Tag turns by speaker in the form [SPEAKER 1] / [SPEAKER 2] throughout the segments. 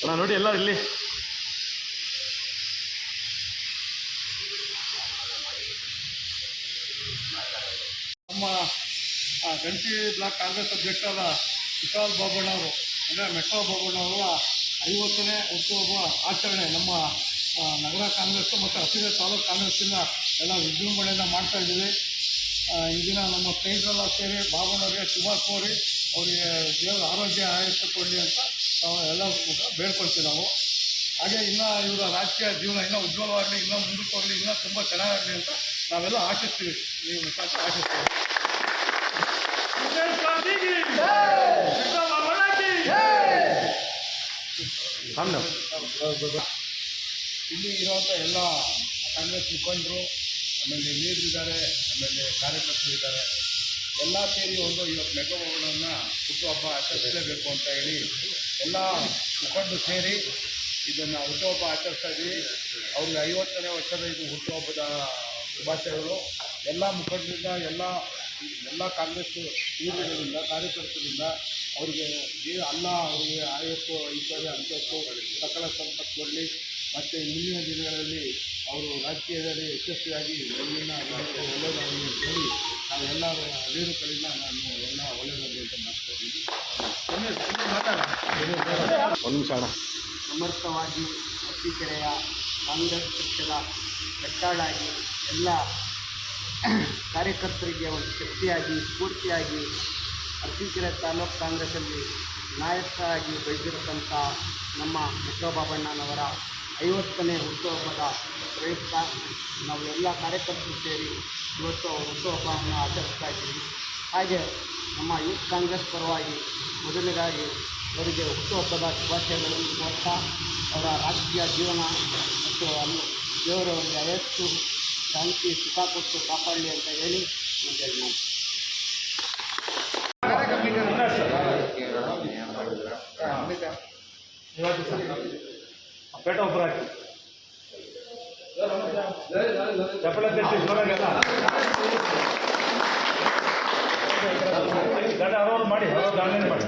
[SPEAKER 1] ಅಣ್ಣ ನೋಡಿ ಎಲ್ಲ ಇಲ್ಲಿ.
[SPEAKER 2] ನಮ್ಮ ಗಂಟಿ ಬ್ಲಾಕ್ ಕಾಂಗ್ರೆಸ್ ಅಧ್ಯಕ್ಷರಾದ ವಿಶಾಲ್ ಬಾಬಣ್ಣವರು ಅಂದರೆ ಮೆಟ್ರೋ ಬಾಬಣ್ಣವರ ಐವತ್ತನೇ ಹುಟ್ಟುಹಬ್ಬ ಆಚರಣೆ ನಮ್ಮ ನಗರ ಕಾಂಗ್ರೆಸ್ ಮತ್ತು ಹಸಿರು ತಾಲೂಕು ಕಾಂಗ್ರೆಸ್ಸಿಂದ ಎಲ್ಲ ವಿಜೃಂಭಣೆಯಿಂದ ಮಾಡ್ತಾ ಇದ್ದೀವಿ. ಆ, ಈ ದಿನ ನಮ್ಮ ಸ್ನೇಹಿತರೆಲ್ಲ ಸೇರಿ ಬಾಬುನವರಿಗೆ ಶುಭ ಕೋರಿ ಅವರಿಗೆ ದೇವರ ಆರೋಗ್ಯ ಆಯಿಸಿಕೊಳ್ಳಿ ಅಂತ ನಾವು ಎಲ್ಲ ಬೇಡ್ಕೊಳ್ತೀವಿ ನಾವು. ಹಾಗೆ ಇನ್ನೂ ಇವರ ರಾಜಕೀಯ ಜೀವನ ಇನ್ನೂ ಉಜ್ವಲವಾಗಲಿ ಇನ್ನೂ ಮುಂದಕ್ಕೆ ಹೋಗಲಿ ಇನ್ನೂ ತುಂಬ ಚೆನ್ನಾಗಾಗಲಿ ಅಂತ ನಾವೆಲ್ಲ ಆಶಿಸ್ತೀವಿ. ನೀವು ಮುಖಾಂತರ ಆಶಿಸ್ತೀವಿ. ಇಲ್ಲಿ ಇರುವಂಥ ಎಲ್ಲ ಕಾಂಗ್ರೆಸ್ ಮುಖಂಡರು, ಆಮೇಲೆ ಲೀಡರಿದ್ದಾರೆ ಆಮೇಲೆ ಕಾರ್ಯಕರ್ತರು ಇದ್ದಾರೆ. ಎಲ್ಲ ಸೇರಿ ಒಂದು ಇವತ್ತು ಮೆಗಾಭವನವನ್ನು ಹುಟ್ಟುಹಬ್ಬ ಆಚರಿಸಲೇಬೇಕು ಅಂತ ಹೇಳಿ ಎಲ್ಲ ಮುಖಂಡರು ಸೇರಿ ಇದನ್ನು ಹುಟ್ಟುಹಬ್ಬ ಆಚರಿಸ್ತಾ ಇದ್ದೀವಿ. ಅವ್ರಿಗೆ ಐವತ್ತನೇ ವರ್ಷದ ಇದು ಹುಟ್ಟುಹಬ್ಬದ ಶುಭಾಶಯಗಳು. ಎಲ್ಲ ಮುಖಂಡರಿಂದ, ಎಲ್ಲ ಎಲ್ಲ ಕಾಂಗ್ರೆಸ್ ಲೀಡರ್ಗಳಿಂದ ಕಾರ್ಯಕರ್ತರಿಂದ ಅವರಿಗೆ ದೇ ಅಲ್ಲ ಅವರಿಗೆ ಆಯಸ್ಸು ಐಶ್ವರ್ಯ ಅಂತಸ್ತು ಸಕಲ ಸಂಪತ್ತು ಕೊಡಲಿ ಮತ್ತು ಮುಂದಿನ ದಿನಗಳಲ್ಲಿ ಅವರು ರಾಜಕೀಯದಲ್ಲಿ ಯಶಸ್ವಿಯಾಗಿ ಮುಂದಿನ ಎಲ್ಲರಿಗೂ ಒಳ್ಳೆಯದಾಗಲಿ ಅಂತ ಹೇಳಿ ಎಲ್ಲ ಲೀಡರ್ಗಳಿಂದ ನಾನು ಎಲ್ಲ ಒಳ್ಳೆಯದಾಗಲಿ ಅಂತ ಮಾಡ್ತಾಯಿದ್ದೀನಿ
[SPEAKER 3] ಸಮರ್ಥವಾಗಿ ಅತ್ತಿಕೆರೆಯ ಕಾಂಗ್ರೆಸ್ ಪಕ್ಷದ ಕಟ್ಟಾಳಾಗಿ ಎಲ್ಲ ಕಾರ್ಯಕರ್ತರಿಗೆ ಒಂದು ಶಕ್ತಿಯಾಗಿ ಸ್ಫೂರ್ತಿಯಾಗಿ ಅರಸೀಕೆರೆ ತಾಲೂಕು ಕಾಂಗ್ರೆಸ್ಸಲ್ಲಿ ನಾಯಕರಾಗಿ ಬೆಳೆದಿರತಕ್ಕಂಥ ನಮ್ಮ ಮೆಟ್ರೋಬಾಬಣ್ಣನವರ ಐವತ್ತನೇ ಹುಟ್ಟುಹಬ್ಬದ ಪ್ರಯುಕ್ತ ನಾವು ಎಲ್ಲ ಕಾರ್ಯಕರ್ತರು ಸೇರಿ ಇವತ್ತು ಅವ್ರ ಹುಟ್ಟುಹಬ್ಬವನ್ನು ಆಚರಿಸ್ತಾ ಇದ್ದೀವಿ. ಹಾಗೆ ನಮ್ಮ ಯೂತ್ ಕಾಂಗ್ರೆಸ್ ಪರವಾಗಿ ಮೊದಲಿಗಾಗಿ ಅವರಿಗೆ ಹುಟ್ಟುಹಬ್ಬದ ಶುಭಾಶಯಗಳನ್ನು ಕೊಡ್ತಾ ಅವರ ರಾಜಕೀಯ ಜೀವನ ಮತ್ತು ಅಲ್ಲಿ ದೇವರು ಅವರಿಗೆ ಶಾಂತಿ, ಸುಖ ಕೊಟ್ಟು ಕಾಪಾಡಲಿ ಅಂತ ಹೇಳಿ ಮುಂದೆ ನಾನು
[SPEAKER 2] ಪೇಟ ಒಬ್ಬರು ಹಾಕಿ. ಚಪ್ಪಳ ತಟ್ಟಿ ಜೋರಾಗೆಲ್ಲ ದಂಡ ಅರವತ್ತು ಮಾಡಿ ದಾಂಡನೆ ಮಾಡಿ.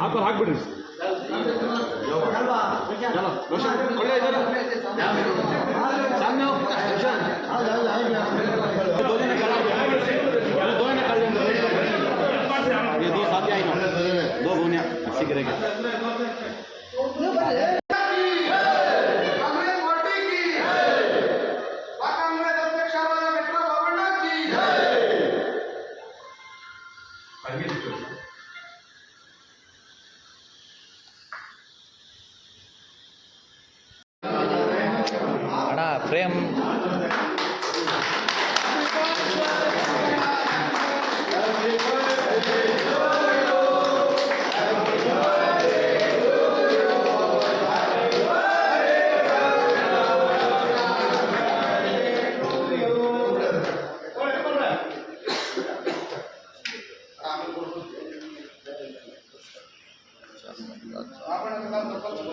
[SPEAKER 2] ಹಾಕೋ ಹಾಕ್ಬಿಡ್ರಿ
[SPEAKER 1] ये दो साथी आई ना दो गोनिया अस्सी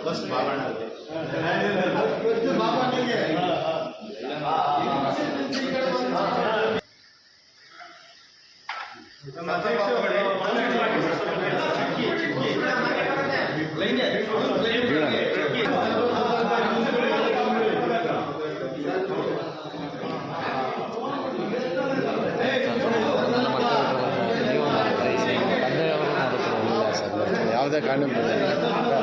[SPEAKER 4] ಬಸ್
[SPEAKER 5] ಯಾವುದೇ
[SPEAKER 1] ಕಾರಣ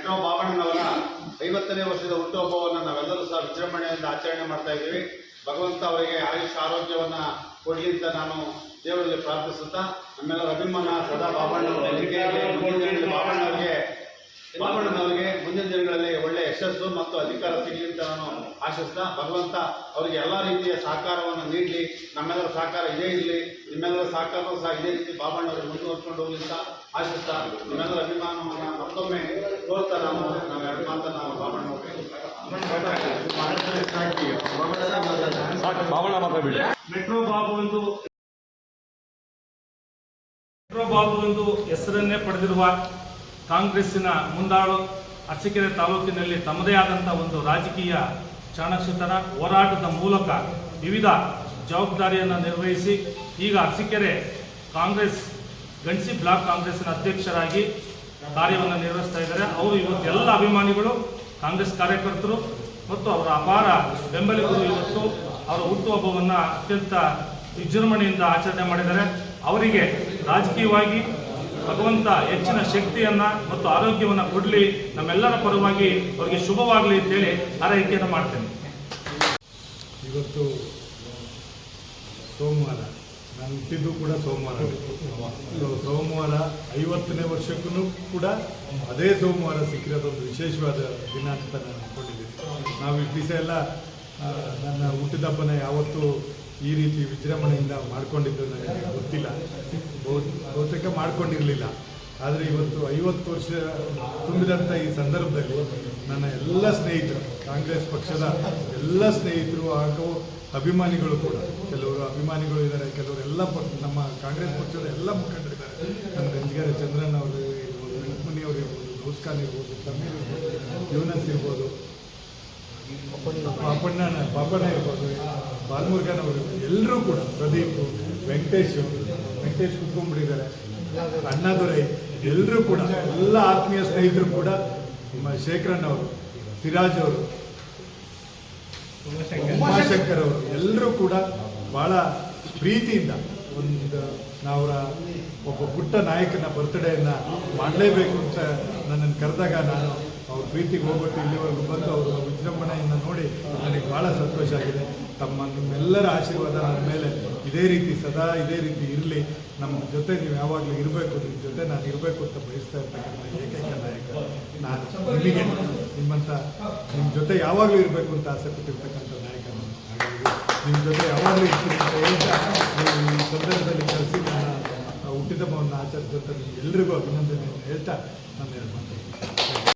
[SPEAKER 1] ಮೆಟ್ರೋ ಬಾಬಣ್ಣನವರ ಐವತ್ತನೇ ವರ್ಷದ ಹುಟ್ಟುಹಬ್ಬವನ್ನು ನಾವೆಲ್ಲರೂ ಸಹ ವಿಜೃಂಭಣೆಯಿಂದ ಆಚರಣೆ ಮಾಡ್ತಾ ಇದ್ದೀವಿ. ಭಗವಂತ ಅವರಿಗೆ ಆಯುಷ್ ಆರೋಗ್ಯವನ್ನ ಕೊಡಿ ಅಂತ ನಾನು ದೇವರಲ್ಲಿ ಪ್ರಾರ್ಥಿಸುತ್ತಾ, ನಮ್ಮೆಲ್ಲರ ಅಭಿಮಾನ ಸದಾ ಬಾಬಣ್ಣವರಿಗೆ ಮುಂದಿನ ಅವರಿಗೆ ಮುಂದಿನ ದಿನಗಳಲ್ಲಿ ಒಳ್ಳೆಯ ಯಶಸ್ಸು ಮತ್ತು ಅಧಿಕಾರ ಸಿಗಲಿ ಅಂತ ನಾನು ಆಶಿಸ್ತಾ ಭಗವಂತ ಅವರಿಗೆ ಎಲ್ಲ ರೀತಿಯ ಸಹಕಾರವನ್ನು ನೀಡಲಿ. ನಮ್ಮೆಲ್ಲರ ಸಹಕಾರ ಇದೇ ಇರಲಿ. ನಿಮ್ಮೆಲ್ಲರ ಸಹಕಾರ ಸಹ ಇದೇ ರೀತಿ ಬಾಬಣ್ಣವರಿಗೆ ಮುಂದುವರ್ಕೊಂಡು ಹೋಗಲಿ ಅಂತ ಆಶಿಸ್ತಾ ನಿಮ್ಮೆಲ್ಲರ ಅಭಿಮಾನವನ್ನು ಮತ್ತೊಮ್ಮೆ ತೋರ್ತಾ ನಾನು ನಾವು ಎರಡು ಮಾತನ್ನು
[SPEAKER 5] ನಾವು ಬಾಬಣ್ಣ
[SPEAKER 4] ಮೆಟ್ರೋ ಬಾಬು ಎಂದು ಮೆಟ್ರೋ ಬಾಬು ಎಂದು ಹೆಸರನ್ನೇ ಪಡೆದಿರುವ ಕಾಂಗ್ರೆಸ್ಸಿನ ಮುಂದಾಳು ಅರಸೀಕೆರೆ ತಾಲೂಕಿನಲ್ಲಿ ತಮ್ಮದೇ ಆದಂಥ ಒಂದು ರಾಜಕೀಯ ಚಾಣಕ್ಷತನ ಹೋರಾಟದ ಮೂಲಕ ವಿವಿಧ ಜವಾಬ್ದಾರಿಯನ್ನು ನಿರ್ವಹಿಸಿ ಈಗ ಅರಸೀಕೆರೆ ಕಾಂಗ್ರೆಸ್, ಗಣಸಿ ಬ್ಲಾಕ್ ಕಾಂಗ್ರೆಸ್ನ ಅಧ್ಯಕ್ಷರಾಗಿ ಕಾರ್ಯವನ್ನು ನಿರ್ವಹಿಸ್ತಾ ಇದ್ದಾರೆ. ಅವರು ಇವತ್ತು ಎಲ್ಲ ಅಭಿಮಾನಿಗಳು, ಕಾಂಗ್ರೆಸ್ ಕಾರ್ಯಕರ್ತರು ಮತ್ತು ಅವರ ಅಪಾರ ಬೆಂಬಲಿಗರು ಇವತ್ತು ಅವರ ಹುಟ್ಟುಹಬ್ಬವನ್ನು ಅತ್ಯಂತ ವಿಜೃಂಭಣೆಯಿಂದ ಆಚರಣೆ ಮಾಡಿದ್ದಾರೆ. ಅವರಿಗೆ ರಾಜಕೀಯವಾಗಿ ಭಗವಂತ ಹೆಚ್ಚಿನ ಶಕ್ತಿಯನ್ನ ಮತ್ತು ಆರೋಗ್ಯವನ್ನು ಕೊಡಲಿ. ನಮ್ಮೆಲ್ಲರ ಪರವಾಗಿ ಅವರಿಗೆ ಶುಭವಾಗಲಿ ಅಂತೇಳಿ ಆರೈಕೆಯನ್ನು ಮಾಡ್ತೇನೆ.
[SPEAKER 6] ಇವತ್ತು ಸೋಮವಾರ. ನಾನು ಹುಟ್ಟಿದ್ದು ಕೂಡ ಸೋಮವಾರ. ಸೋಮವಾರ ಐವತ್ತನೇ ವರ್ಷಕ್ಕೂ ಕೂಡ ಅದೇ ಸೋಮವಾರ ಸಿಕ್ಕಿರೋದೊಂದು ವಿಶೇಷವಾದ ದಿನ ಅಂತ ನಾನು ಅಂದ್ಕೊಂಡಿದ್ದೀನಿ ನಾವು ಈ ದಿವಸ ಎಲ್ಲ ನನ್ನ ಹುಟ್ಟಿದ ಹಬ್ಬನ ಯಾವತ್ತೂ ಈ ರೀತಿ ವಿಜೃಂಭಣೆಯಿಂದ ಮಾಡಿಕೊಂಡಿದ್ದು ನನಗೆ ಗೊತ್ತಿಲ್ಲ. ಬಹುತೇಕ ಮಾಡ್ಕೊಂಡಿರಲಿಲ್ಲ. ಆದರೆ ಇವತ್ತು ಐವತ್ತು ವರ್ಷ ತುಂಬಿದಂಥ ಈ ಸಂದರ್ಭದಲ್ಲಿ ನನ್ನ ಎಲ್ಲ ಸ್ನೇಹಿತರು, ಕಾಂಗ್ರೆಸ್ ಪಕ್ಷದ ಎಲ್ಲ ಸ್ನೇಹಿತರು ಹಾಗೂ ಅಭಿಮಾನಿಗಳು ಕೂಡ, ಕೆಲವರು ಅಭಿಮಾನಿಗಳು ಇದ್ದಾರೆ, ಕೆಲವರು ಎಲ್ಲ ನಮ್ಮ ಕಾಂಗ್ರೆಸ್ ಪಕ್ಷದ ಎಲ್ಲ ಮುಖಂಡರಿದ್ದಾರೆ ನಮ್ಮ ರಂಜಗಾರ ಚಂದ್ರನ್ ಅವರು ಇರ್ಬೋದು ವೆಂಕಮನಿ ಅವರು ಇರ್ಬೋದು ದೋಸ್ಕಾನ್ ಇರ್ಬೋದು, ಸಮೀರ್ ಇರ್ಬೋದು, ಯುವನಸ್ ಇರ್ಬೋದು, ಪಾಪಣ್ಣ ಪಾಪಣ್ಣ ಇರ್ಬೋದು ಬಾಲ್ಮುರ್ಗನ್ ಅವರು ಎಲ್ಲರೂ ಕೂಡ, ಪ್ರದೀಪ್, ವೆಂಕಟೇಶ್ ವೆಂಕಟೇಶ್ ಕುತ್ಕೊಂಡ್ಬಿಟ್ಟಿದ್ದಾರೆ. ಅಣ್ಣಾದೊರೈ ಎಲ್ಲರೂ ಕೂಡ, ಎಲ್ಲ ಆತ್ಮೀಯ ಸ್ನೇಹಿತರು ಕೂಡ, ನಿಮ್ಮ ಶೇಖರಣ್ಣ ಅವರು, ಸಿರಾಜ್ ಅವರು, ಉಮಾಶಂಕರ್ ಅವರು ಎಲ್ಲರೂ ಕೂಡ ಬಹಳ ಪ್ರೀತಿಯಿಂದ ಒಂದು ನಾವರ ಒಬ್ಬ ಪುಟ್ಟ ನಾಯಕನ ಬರ್ತ್ಡೇಯನ್ನು ಮಾಡಲೇಬೇಕು ಅಂತ ನನ್ನನ್ನು ಕರೆದಾಗ ನಾನು ಅವ್ರ ಪ್ರೀತಿಗೆ ಹೋಗ್ಬಿಟ್ಟು ಇಲ್ಲಿವರೆಗೂ ಬಂದು ಅವರು ವಿಜೃಂಭಣೆಯನ್ನು ನೋಡಿ ನನಗೆ ಭಾಳ ಸಂತೋಷ ಆಗಿದೆ. ತಮ್ಮ ನಿಮ್ಮೆಲ್ಲರ ಆಶೀರ್ವಾದ ನನ್ನ ಮೇಲೆ ಇದೇ ರೀತಿ ಸದಾ ಇದೇ ರೀತಿ ಇರಲಿ. ನಮ್ಮ ಜೊತೆ ನೀವು ಯಾವಾಗಲೂ ಇರಬೇಕು, ನಿಮ್ಮ ಜೊತೆ ನಾನು ಇರಬೇಕು ಅಂತ ಬಯಸ್ತಾ ಇರ್ತಕ್ಕಂಥ ಏಕೈಕ ನಾಯಕ ನಾನು ನಿಮಗೆ ನಿಮ್ಮಂಥ ನಿಮ್ಮ ಜೊತೆ ಯಾವಾಗಲೂ ಇರಬೇಕು ಅಂತ ಆಸೆ ಪಟ್ಟಿರ್ತಕ್ಕಂಥ ನಾಯಕ ನಾನು. ನಿಮ್ಮ ಜೊತೆ ಯಾವಾಗಲೂ ಇರ್ತೀನಿ ಹೇಳ್ತಾ ಈ ಸಂದರ್ಭದಲ್ಲಿ ಕರೆಸಿ ನನ್ನ ಹುಟ್ಟಿದಬ್ಬವನ್ನು ಆಚರಿಸುವಂಥ ನಿಮ್ಗೆಲ್ರಿಗೂ ಅಭಿನಂದನೆಯನ್ನು ಹೇಳ್ತಾ ನಾನು ಹೇಳ್ತೀನಿ